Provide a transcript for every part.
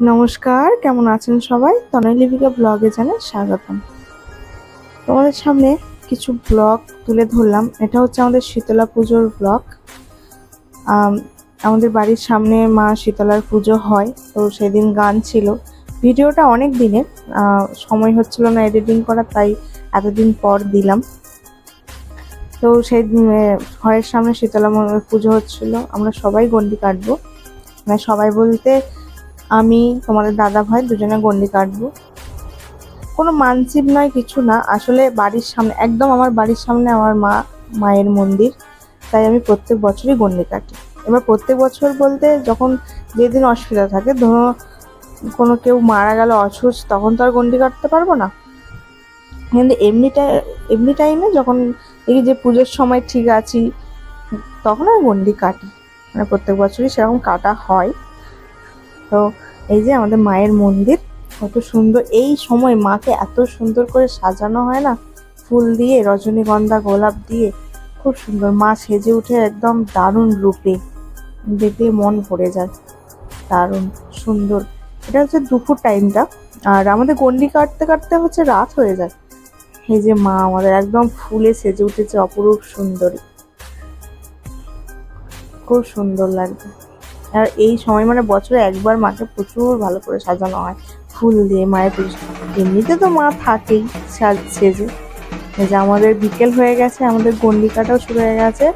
নমস্কার, কেমন আছেন সবাই? তনয় লিপিকা ব্লগে জানাই স্বাগতম। তোমাদের সামনে কিছু ব্লগ তুলে ধরলাম। এটা হচ্ছে আমাদের শীতলা পুজোর ব্লগ। আমাদের বাড়ির সামনে মা শীতলার পুজো হয়, তো সেদিন গান ছিল। ভিডিওটা অনেক দিনের সময় হচ্ছিল না এডিটিং করা, তাই এতদিন পর দিলাম। তো সেই ঘরের সামনে শীতলা পুজো হচ্ছিল। আমরা সবাই গন্ডি কাটবো। মানে সবাই বলতে আমি তোমাদের দাদা ভাই দুজনে গন্ডি কাটবো। কোনো মানসিক নয়, কিছু না। আসলে বাড়ির সামনে, একদম আমার বাড়ির সামনে আমার মা, মায়ের মন্দির। তাই আমি প্রত্যেক বছরই গন্ডি কাটি। এবার প্রত্যেক বছর বলতে যখন যেদিন অসুবিধা থাকে, ধরো কোনো কেউ মারা গেল অসুস্থ, তখন তো আর গন্ডি কাটতে পারব না। কিন্তু এমনি টাই- এমনি টাইমে যখন এই যে পুজোর সময় ঠিক আছি, তখন আমি গন্ডি কাটি। মানে প্রত্যেক বছরই সেরকম কাটা হয়। তো এই যে আমাদের মায়ের মন্দির, কত সুন্দর। এই সময় মাকে এত সুন্দর করে সাজানো হয় না? ফুল দিয়ে, রজনীগন্ধা, গোলাপ দিয়ে, খুব সুন্দর। মা সেজে উঠে একদম দারুণ রূপে দেখলে মন ভরে যায়। দারুণ সুন্দর। এটা হচ্ছে দুপুর টাইমটা আর আমাদের গন্ডি কাটতে কাটতে হচ্ছে রাত হয়ে যায়। এই যে মা আমাদের একদম ফুলে সেজে উঠেছে অপরূপ সুন্দরী। খুব সুন্দর লাগছে। আর এই সময় মানে বছরে একবার মাকে প্রচুর ভালো করে সাজানো হয়। ফুল দিয়ে, মায়ের পুজো। এমনিতে তো মা থাকেই সাজ- যে আমাদের বিকেল হয়ে গেছে, আমাদের গন্ডি কাটাও শুরু হয়ে গেছে।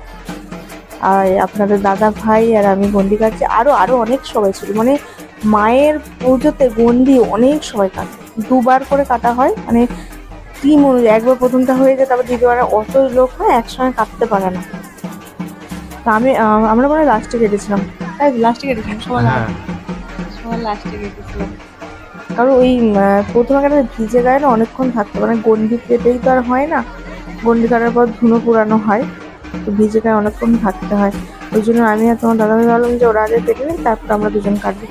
আর আপনাদের দাদা ভাই আর আমি গন্ডি কাটছি আরও আরও অনেক সবাই ছিল। মানে মায়ের পুজোতে গন্ডি অনেক সবাই কাটে। দুবার করে কাটা হয়। মানে টিম অনুযায়ী একবার প্রথমটা হয়ে যায়, তারপর দ্বিতীয়বার অত লোক হয় একসঙ্গে কাটতে পারে না। তা আমি আমরা মানে লাস্টে কেটেছিলাম। তাই লাস্টে কেটেছিলাম সবাই হ্যাঁ। সবার লাস্টে কেটেছিলাম কারণ ওই প্রথমে কেটে ভিজে গায়ে না অনেকক্ষণ থাকতে পারে গন্ডি কেটেই তো আর হয় না। গন্ডি কাটার পর ধুনো পুরানো হয় তো ভিজে গায়ে অনেকক্ষণ থাকতে হয়। ওই জন্য আমি আর তোমার দাদা ভাবলাম যে ওরা আগে কেটে নিই তারপর আমরা দুজন কাটবো।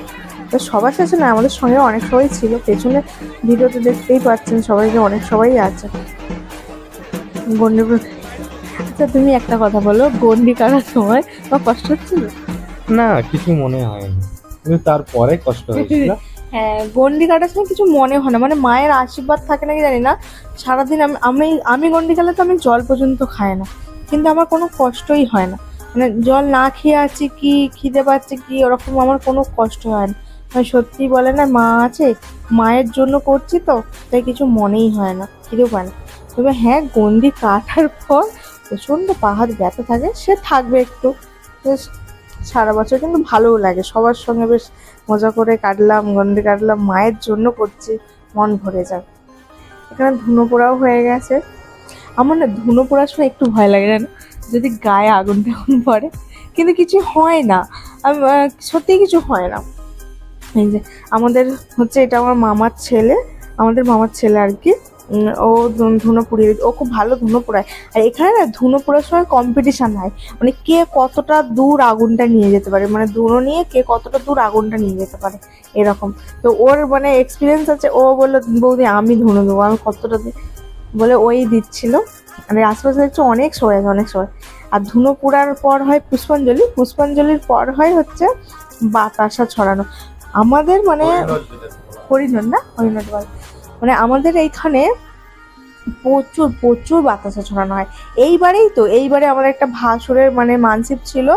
তো সবার শেষে না আমাদের সঙ্গে অনেক সবাই ছিল পেছনে ভিডিওতে দেখতেই পাচ্ছেন সবাই যে অনেক সবাই আছে। গন্ডি আচ্ছা তুমি একটা কথা বলো গন্ডি কাটার সময় তোমার কষ্ট হচ্ছিল? না, কিছু মনে হয়নি। কিন্তু তারপরে কষ্ট হয়েছিল। হ্যাঁ গন্ডি কাটার সময় কিছু মনে হয় না। মানে মায়ের আশীর্বাদ থাকে নাকি জানি না। সারাদিন আমি আমি আমি গন্ডি খেলে তো আমি জল পর্যন্ত খাই না। কিন্তু আমার কোনো কষ্টই হয় না। মানে জল না খেয়ে আছি কি, খিদে পাচ্ছে কি, ওরকম আমার কোনো কষ্ট হয় না। মানে সত্যি বলে না, মা আছে, মায়ের জন্য করছি তো, তাই কিছু মনেই হয় না, খিদেও পায় না। তবে হ্যাঁ গন্ডি কাটার পর প্রচণ্ড পাহাড় ব্যথা থাকে, সে থাকবে একটু। সারা বছর কিন্তু ভালোও লাগে। সবার সঙ্গে বেশ মজা করে কাটলাম, গন্ধে কাটলাম, মায়ের জন্য করছি, মন ভরে যায় এখানে ধুনো পোড়াও হয়ে গেছে। আমার না ধুনো পোড়ার সময় একটু ভয় লাগে জানো? যদি গায়ে আগুন টাগুন পড়ে, কিন্তু কিছু হয় না। সত্যিই কিছু হয় না। এই যে আমাদের হচ্ছে এটা আমার মামার ছেলে, আমাদের মামার ছেলে আর কি। ও ধুনো পুড়িয়ে ও খুব ভালো ধুনো পোড়ায়। আর এখানে না ধুনো পোড়ার সময় কম্পিটিশন হয়। মানে কে কতটা দূর আগুনটা নিয়ে যেতে পারে? মানে ধুনো নিয়ে কে কতটা দূর আগুনটা নিয়ে যেতে পারে? এরকম। তো ওর মানে এক্সপিরিয়েন্স আছে। ও বলল বৌদি আমি ধুনো দেবো। আমি কতটা বলে ওই দিচ্ছিল। মানে আশেপাশে দেখছি অনেক সবাই আছে অনেক সবাই। আর ধুনো পোড়ার পর হয় পুষ্পাঞ্জলি। পুষ্পাঞ্জলির পর হয় হচ্ছে বাতাসা ছড়ানো। আমাদের মানে হরিণর না? হরিণর বল মানে আমাদের এইখানে প্রচুর প্রচুর বাতাসা ছড়ানো হয়। এইবারেই তো, এইবারে আমার একটা ভাসুরের মানে মানসিক ছিল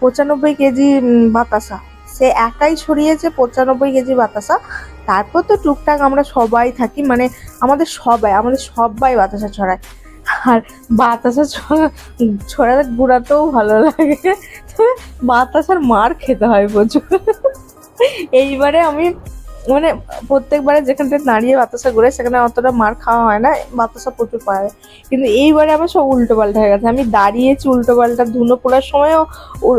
পঁচানব্বই কেজি বাতাসা। সে একাই ছড়িয়েছে পঁচানব্বই কেজি বাতাসা। তারপর তো টুকটাক আমরা সবাই থাকি মানে আমাদের সবাই আমাদের সবাই বাতাসা ছড়ায়। আর বাতাসা ছড়া- ছড়ালে ঘুরাতেও ভালো লাগে। বাতাসার মার খেতে হয় প্রচুর। এইবারে আমি মানে প্রত্যেকবারে যেখানটা দাঁড়িয়ে বাতাসা ঘুরে সেখানে অতটা মার খাওয়া হয় না বাতাসা প্রচুর যায় কিন্তু এইবারে আমার সব উল্টো পাল্টা হয়ে গেছে। আমি দাঁড়িয়েছি উল্টো পাল্টা, ধুনো পোড়ার সময়ও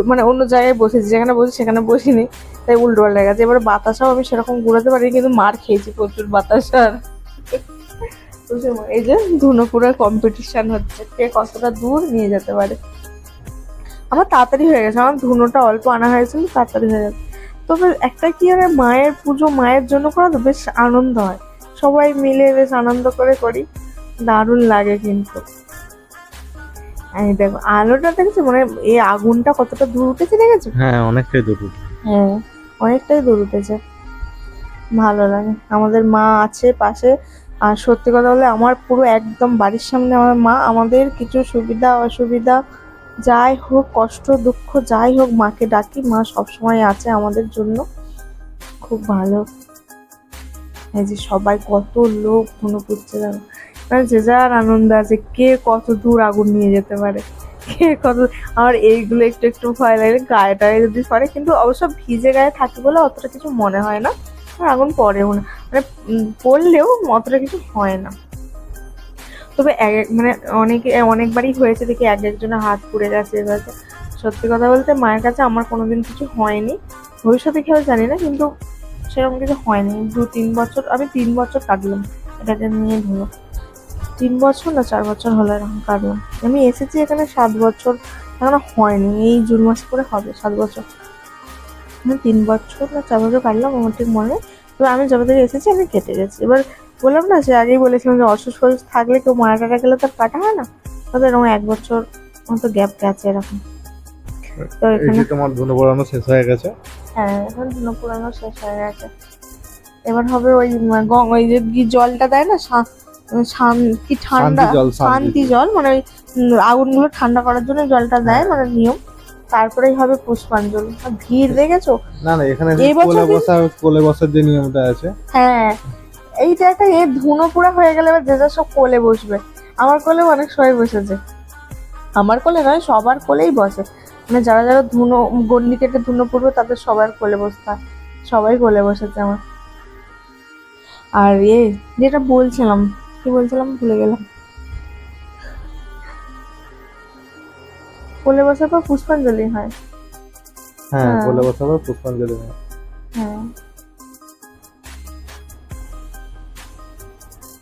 মানে অন্য জায়গায় বসেছি, যেখানে বসে সেখানে বসিনি, তাই উল্টো পাল্টা হয়ে গেছে। এবারে বাতাসাও আমি সেরকম ঘুরাতে পারি কিন্তু মার খেয়েছি প্রচুর বাতাসার এই যে ধুনো পোড়ার কম্পিটিশন হচ্ছে, কে কতটা দূর নিয়ে যেতে পারে। আমার তাড়াতাড়ি হয়ে গেছে, আমার ধুনোটা অল্প আনা হয়েছিল, তাড়াতাড়ি হয়ে গেছে। তবে একটা কি মানে মায়ের পুজো মায়ের জন্য করা তো বেশ আনন্দ হয়। সবাই মিলে বেশ আনন্দ করে করি। দারুণ লাগে কিন্তু। এই দেখো আলোটা দেখেছ? মানে এই আগুনটা কতটা দূর উঠেছে দেখেছ? হ্যাঁ অনেকটাই দুটো হ্যাঁ অনেকটাই দূর উঠেছে। ভালো লাগে। আমাদের মা আছে পাশে। আর সত্যি কথা বলে আমার পুরো একদম বাড়ির সামনে আমার মা আমাদের কিছু সুবিধা অসুবিধা যাই হোক, কষ্ট, দুঃখ, যাই হোক, মাকে ডাকি। মা সবসময় আছে আমাদের জন্য। খুব ভালো। এই যে সবাই কত লোক পুড়ছে জানো মানে যে যার আনন্দ আছে, কে কত দূর আগুন নিয়ে যেতে পারে? কে কত, আমার এইগুলো একটু একটু ভয় লাগে। গায়ে টায়ে যদি পড়ে কিন্তু অবশ্য ভিজে গায়ে থাকে বলে অতটা কিছু মনে হয় না। আর আগুন পড়েও না। মানে পড়লেও অতটা কিছু হয় না। তবে এক এক মানে অনেকে, অনেকবারই হয়েছে দেখি এক একজনের হাত পুড়ে গেছে এ গেছে সত্যি কথা বলতে মায়ের কাছে আমার কোনোদিন কিছু হয়নি। ভবিষ্যতে কেউ জানি না, কিন্তু সেরকম কিছু হয়নি। দু তিন বছর, আমি তিন বছর কাটলাম এটাকে নিয়ে ধরো। তিন বছর না চার বছর হলো এরকম কাটলাম আমি এসেছি এখানে সাত বছর, এখনও হয়নি। এই জুন মাস করে হবে, সাত বছর। আমি তিন বছর না চার বছর কাটলাম আমার ঠিক মনে তো আমি যবে থেকে এসেছি, আমি কেটে গেছি। এবার বললাম না সে আগেই বলেছিলাম যে অসুস্থ থাকলে কেউ মারা টাটা গেলে তার কাটা হয় না। তাদের এরকম এক বছর মতো গ্যাপ গেছে এরকম। তো এখানে তোমার ধুনো পড়ানো শেষ হয়ে গেছে? হ্যাঁ এখন ধুনো পুরানো শেষ হয়ে গেছে। এবার হবে ওই গং ওই যে জলটা দেয় না শা- কি ঠান্ডা শান্তি জল, মানে ওই আগুনগুলো ঠান্ডা করার জন্য জলটা দেয় মানে নিয়ম। তারপরেই হবে পুষ্পাঞ্জলি। ভিড় দেখেছ? না না এখানে কোলে বসার যে নিয়মটা আছে। হ্যাঁ এইটা একটা এ ধুনো পুরা হয়ে গেলে এবার যে যার সব কোলে বসবে। আমার কোলেও অনেক সবাই বসেছে। আমার কোলে নয় সবার কোলেই বসে। মানে যারা যারা ধুনো গন্ডি কেটে ধুনো পড়বে তাদের সবার কোলে বসতে হয়। সবাই কোলে বসেছে আমার। আর এ যেটা বলছিলাম কি বলছিলাম? ভুলে গেলাম। কোলে বসার পর পুষ্পাঞ্জলি হয়। হ্যাঁ হ্যাঁ। কোলে বসার পর পুষ্পাঞ্জলি হয়। হ্যাঁ।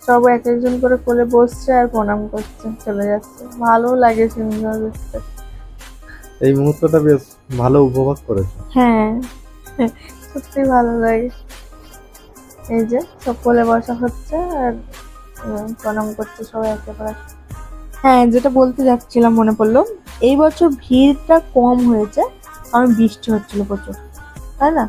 সব এক একজন করে কোলে বসছে আর প্রণাম করছে চলে যাচ্ছে। ভালো লাগে সুন্দর দেখতে। এই মুহূর্তটা বেশ ভালো উপভোগ করেছে। হ্যাঁ সত্যি ভালো লাগে। এই যে সব কোলে বসা হচ্ছে আর প্রণাম করছে সবাই একেবারে। হ্যাঁ যেটা বলতে যাচ্ছিলাম মনে পড়ল এই বছর ভিড়টা কম হয়েছে কারণ বৃষ্টি হচ্ছিল প্রচুর তাই না?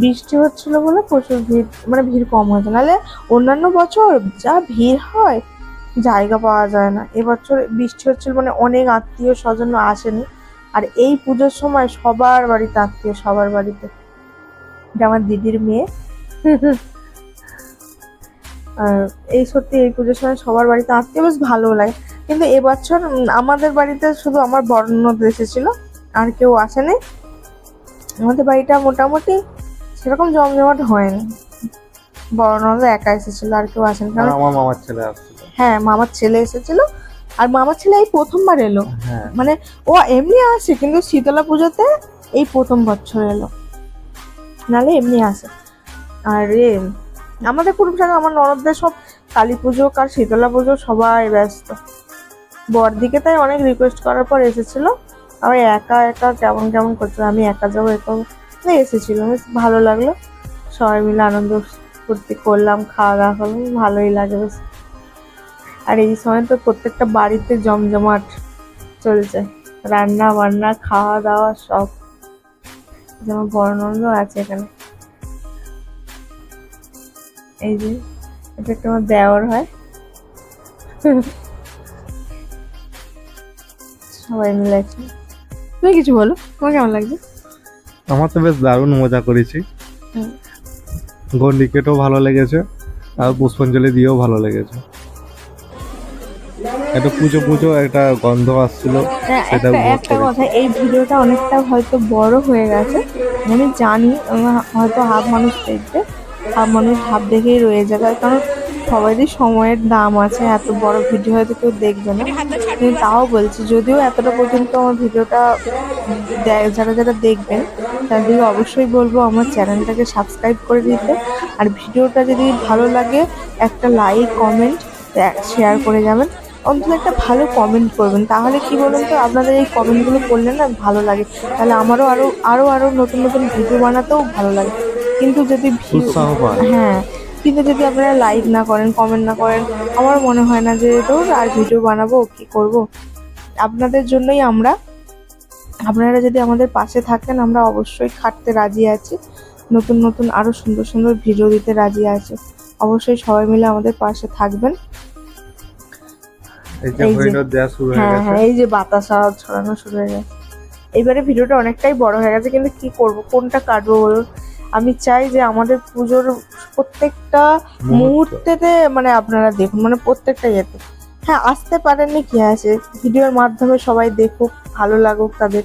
বৃষ্টি হচ্ছিল বলে প্রচুর ভিড় মানে ভিড় কম হয়েছে। নাহলে অন্যান্য বছর যা ভিড় হয়, জায়গা পাওয়া যায় না। এবছর বৃষ্টি হচ্ছিল মানে অনেক আত্মীয় স্বজন আসেনি। আর এই পুজোর সময় সবার বাড়িতে আত্মীয়, সবার বাড়িতে। এটা আমার দিদির মেয়ে। আর এই সত্যি এই পুজোর সময় সবার বাড়িতে আত্মীয় বেশ ভালো লাগে। কিন্তু এবছর আমাদের বাড়িতে শুধু আমার বর্ণদ এসেছিল। আর কেউ আসেনি। আমাদের বাড়িটা মোটামুটি সেরকম জমজমাট হয়নি। বড় ননদ একা এসেছিল আর কেউ আসেনি। কারণ আমার মামার ছেলে আসছিল। হ্যাঁ মামার ছেলে এসেছিল। আর মামার ছেলে এই প্রথমবার এলো। হ্যাঁ। মানে ও এমনি আসে কিন্তু শীতলা পুজোতে এই প্রথম বছর এলো। নালে এমনি আসে। আর এ আমাদের কুটুমশাকে আমার ননদদের সব কালী পুজো আর শীতলা পুজো সবাই ব্যস্ত। বরদিকে তাই অনেক রিকোয়েস্ট করার পর এসেছিল। আমি একা একা কেমন কেমন করছিল আমি একা যাব একা যাব। তো এসেছিল বেশ ভালো লাগল। সবাই মিলে আনন্দ ফুর্তি করলাম, খাওয়া দাওয়া করলাম, ভালোই লাগে বেশ। আর এই সময় তো প্রত্যেকটা বাড়িতে জমজমাট চলছে। রান্না বান্না, খাওয়া দাওয়া সব। যেমন বর্ণন্দ আছে এখানে। এই যে, এটা একটা আমার দেওয়ার হয়। সবাই মিলে আছে তুমি কিছু বলো তোমার কেমন লাগছে? আমার তো বেশ দারুণ মজা করেছি। গন্ডিকেটও ভালো লেগেছে আর পুষ্পাঞ্জলি দিয়েও ভালো লেগেছে। একটা পুজো পুজো একটা গন্ধ আসছিল হ্যাঁ, সেটা একটা। কথা এই ভিডিওটা অনেকটা হয়তো বড় হয়ে গেছে আমি জানি হয়তো হাফ মানুষ দেখবে হাফ মানুষ হাফ দেখেই রয়ে যাবে কারণ সবারই সময়ের দাম আছে এত বড় ভিডিও হয়তো কেউ দেখবে না। কিন্তু তাও বলছি যদিও এতটা পর্যন্ত আমার ভিডিওটা যারা যারা দেখবেন তাদেরকে অবশ্যই বলব আমার চ্যানেলটাকে সাবস্ক্রাইব করে দিতে। আর ভিডিওটা যদি ভালো লাগে একটা লাইক কমেন্ট শেয়ার করে যাবেন। অন্তত একটা ভালো কমেন্ট করবেন। তাহলে কি বলুন তো আপনাদের এই কমেন্টগুলো করলে না ভালো লাগে। তাহলে আমারও আরও আরও আরও নতুন নতুন ভিডিও বানাতেও ভালো লাগে। কিন্তু যদি পায় হ্যাঁ কিন্তু যদি আপনারা লাইক না করেন কমেন্ট না করেন আমার মনে হয় না যে ধর আর ভিডিও বানাবো কি করব? আপনাদের জন্যই আমরা আপনারা যদি আমাদের পাশে থাকেন আমরা অবশ্যই খাটতে রাজি আছি। নতুন নতুন আরও সুন্দর সুন্দর ভিডিও দিতে রাজি আছে। অবশ্যই সবাই মিলে আমাদের পাশে থাকবেন। এই যে হয়ে হ্যাঁ এই যে বাতাসা ছড়ানো শুরু হয়ে গেছে। এবারে ভিডিওটা অনেকটাই বড় হয়ে গেছে কিন্তু কি করব? কোনটা কাটবো বলুন? আমি চাই যে আমাদের পুজোর প্রত্যেকটা মুহূর্ত। মুহূর্তেতে মানে আপনারা দেখুন মানে প্রত্যেকটা ইয়েতে। হ্যাঁ আসতে পারেননি কি? আছে ভিডিওর মাধ্যমে সবাই দেখুক ভালো লাগুক তাদের।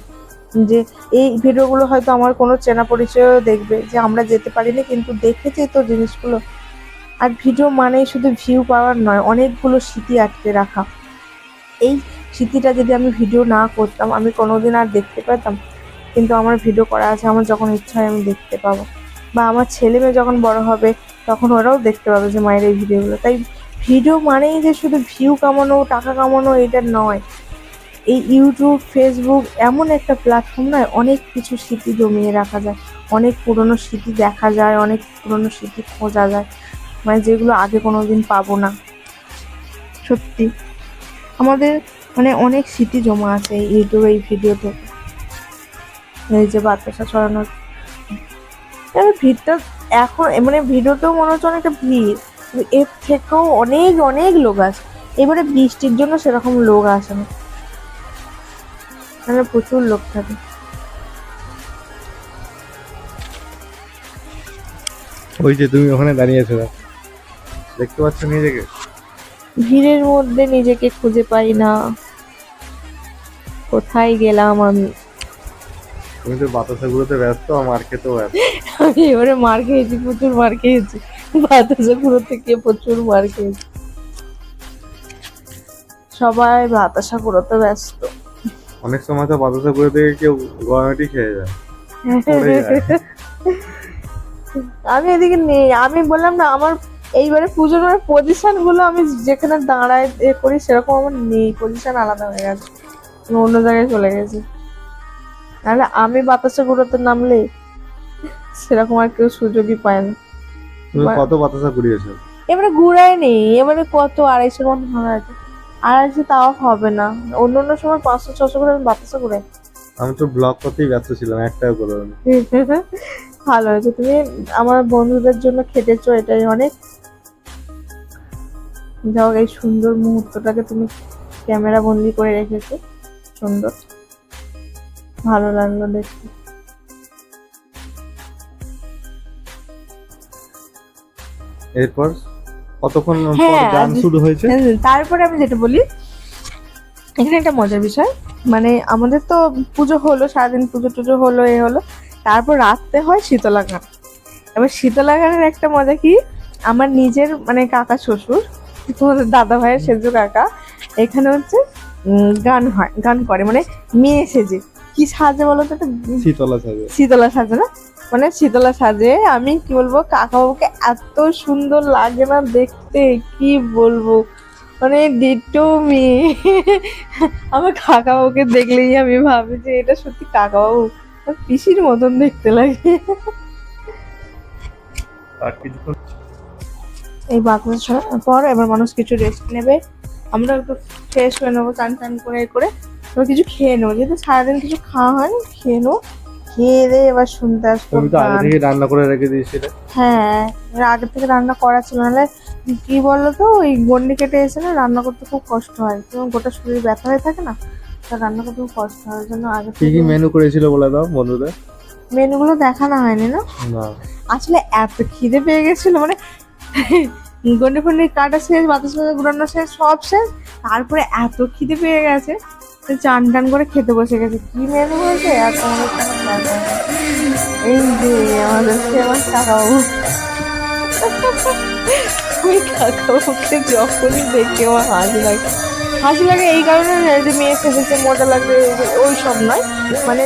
যে এই ভিডিওগুলো হয়তো আমার কোনো চেনা পরিচয়ও দেখবে যে আমরা যেতে পারিনি কিন্তু দেখেছি তো জিনিসগুলো। আর ভিডিও মানেই শুধু ভিউ পাওয়ার নয় অনেকগুলো স্মৃতি আটকে রাখা। এই স্মৃতিটা যদি আমি ভিডিও না করতাম আমি কোনোদিন আর দেখতে পেতাম। কিন্তু আমার ভিডিও করা আছে আমার যখন ইচ্ছা হয় আমি দেখতে পাবো। বা আমার ছেলে মেয়ে যখন বড় হবে, তখন ওরাও দেখতে পাবে যে মায়ের এই ভিডিওগুলো। তাই ভিডিও মানেই যে শুধু ভিউ কামানো, টাকা কামানো, এটা নয়। এই ইউটিউব ফেসবুক এমন একটা প্ল্যাটফর্ম নয়, অনেক কিছু স্মৃতি জমিয়ে রাখা যায়। অনেক পুরনো স্মৃতি দেখা যায়, অনেক পুরনো স্মৃতি খোঁজা যায়। মানে যেগুলো আগে কোনো দিন পাবো না। সত্যি। আমাদের মানে অনেক স্মৃতি জমা আছে ইউটিউবে এই ভিডিওতে এই যে বাতাসা ছড়ানোর এবার ভিড়টা এখন মানে ভিডিওতেও মনে হচ্ছে অনেকটা ভিড়। এর থেকেও অনেক অনেক লোক আছে এবারে বৃষ্টির জন্য সেরকম লোক আসে না মানে প্রচুর লোক থাকে। ওই যে তুমি ওখানে দাঁড়িয়েছো দেখ। দেখতে পাচ্ছ নিজেকে? ভিড়ের মধ্যে নিজেকে খুঁজে পাই না। কোথায় গেলাম আমি? তুমি তো বাতাসা গুলোতে ব্যস্ত আর মার্কেটেও ব্যস্ত। আমি এবারে মার খেয়েছি প্রচুর মার খেয়েছি। বাতাসে পুরো থেকে প্রচুর মার খেয়েছি। সবাই বাতাসা পুরোতে ব্যস্ত। অনেক সময় তো বাতাসা গুলো থেকে কেউ গয়নাটি খেয়ে যায় আমি এদিকে নেই আমি বললাম না আমার এইবারে পুজোর মানে পজিশনগুলো আমি যেখানে দাঁড়ায় এ করি সেরকম আমার নেই পজিশন আলাদা হয়ে গেছে। অন্য জায়গায় চলে গেছি। নাহলে আমি বাতাসে ঘুরোতে নামলে সেরকম আর কেউ সুযোগই পায় না। তুমি কত বাতাসা ঘুরিয়েছো? এবারে ঘুরাই নেই এবারে কত আড়াইশোর মতো ভাড়া আছে। আড়াইশো তাও হবে না অন্য অন্য সময় পাঁচশো ছশো করে আমি বাতাসে ঘুরাই। আমি তো ব্লগ করতেই ব্যস্ত ছিলাম একটাও করে ভালো হয়েছে তুমি আমার বন্ধুদের জন্য খেটেছো এটাই অনেক। যাও এই সুন্দর মুহূর্তটাকে তুমি ক্যামেরা বন্দি করে রেখেছো সুন্দর। ভালো লাগল দেখতে। এরপর কতক্ষণ পর হ্যাঁ, গান শুরু হয়েছে? হ্যাঁ, তারপরে আমি যেটা বলি এখানে একটা মজার বিষয়। মানে আমাদের তো পুজো হলো সারাদিন পুজো টুজো হলো এ হলো। তারপর রাত্রে হয় শীতলা গান। এবার শীতলা গানের একটা মজা কি? আমার নিজের মানে কাকা শ্বশুর তোমাদের দাদা ভাইয়ের সেজু কাকা এখানে হচ্ছে উম, গান হয় গান করে। মানে মেয়ে সেজে। কি সাজে বলো তো শীতলা সাজে। শীতলা সাজে না? মানে শীতলা সাজে। আমি কি বলব কাকাবাবুকে এত সুন্দর লাগে না দেখতে কি বলব? মানে ডিটো মেয়ে আমার কাকাবাবুকে দেখলেই আমি ভাবি যে এটা সত্যি কাকাবাবু। পিসির মতন দেখতে লাগে। এই ছড়ানোর পর এবার মানুষ কিছু রেস্ট নেবে। আমরা একটু ফ্রেশ হয়ে নেব চান চান করে করে। এবার কিছু খেয়ে নেব যেহেতু সারাদিন কিছু খাওয়া হয়নি খেয়ে নেব খেয়ে দিয়ে এবার শুনতে আসব তুমি তো আগে থেকে রান্না করে রেখে দিয়েছিলে। হ্যাঁ আগে থেকে রান্না করা ছিল। নাহলে কি বলল তো ওই গন্ডি কেটে এসে না রান্না করতে খুব কষ্ট হয়। এবং গোটা শরীর ব্যথা হয়ে থাকে না তা রান্না করতে খুব কষ্ট হয়। জন্য আগে কি কি মেনু করেছিল বলে দাও বন্ধুদের? মেনুগুলো দেখানো হয়নি না? না। আসলে এত খিদে পেয়ে গেছিল মানে গন্ডি ফন্ডি কাটা শেষ বাতাস গুড়ানো শেষ সব শেষ। তারপরে এত খিদে পেয়ে গেছে চান টান করে খেতে বসে গেছে। কি মেনু হয়েছে? আর তোমাদের। এই যে, আমাদের ফেমাস কাকাবাবু ওই কাকাবাবুকে যখনই দেখি আমার হাসি লাগে। হাসি লাগে এই কারণে যে মেয়ে সেজেছে মজা লাগবে, ওই সব নয়। মানে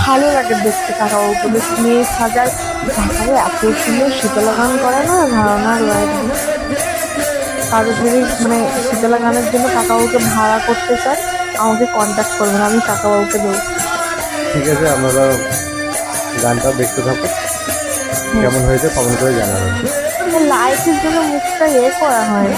ভালো লাগে দেখতে কাকাবাবুকে বেশ মেয়ে সাজার কাকাবু এত সুন্দর শীতলা গান করে না ধারণার বাইরে কারও যদি মানে শীতলা গানের জন্য কাকাবাবুকে ভাড়া করতে চায় আমাকে কন্ট্যাক্ট করবেন আমি কাকাবাবুকে দেবো। ঠিক আছে আপনারা গানটা দেখতে থাকুন। কেমন হয়েছে কমেন্ট করে জানাবেন। লাইটের জন্য মুখটা ইয়ে করা হয়।